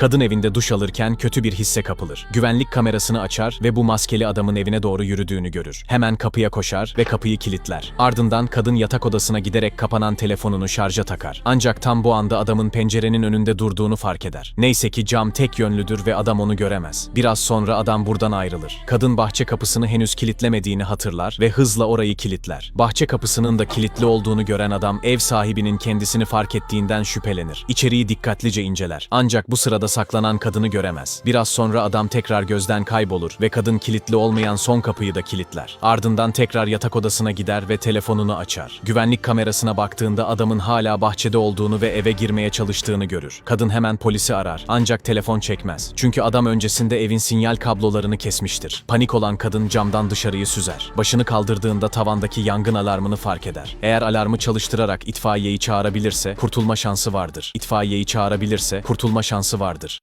Kadın evinde duş alırken kötü bir hisse kapılır. Güvenlik kamerasını açar ve bu maskeli adamın evine doğru yürüdüğünü görür. Hemen kapıya koşar ve kapıyı kilitler. Ardından kadın yatak odasına giderek kapanan telefonunu şarja takar. Ancak tam bu anda adamın pencerenin önünde durduğunu fark eder. Neyse ki cam tek yönlüdür ve adam onu göremez. Biraz sonra adam buradan ayrılır. Kadın bahçe kapısını henüz kilitlemediğini hatırlar ve hızla orayı kilitler. Bahçe kapısının da kilitli olduğunu gören adam ev sahibinin kendisini fark ettiğinden şüphelenir. İçeriği dikkatlice inceler. Ancak bu sırada saklanan kadını göremez. Biraz sonra adam tekrar gözden kaybolur ve kadın kilitli olmayan son kapıyı da kilitler. Ardından tekrar yatak odasına gider ve telefonunu açar. Güvenlik kamerasına baktığında adamın hala bahçede olduğunu ve eve girmeye çalıştığını görür. Kadın hemen polisi arar. Ancak telefon çekmez. Çünkü adam öncesinde evin sinyal kablolarını kesmiştir. Panik olan kadın camdan dışarıyı süzer. Başını kaldırdığında tavandaki yangın alarmını fark eder. Eğer alarmı çalıştırarak itfaiyeyi çağırabilirse kurtulma şansı vardır. İtfaiyeyi çağırabilirse kurtulma şansı vardır.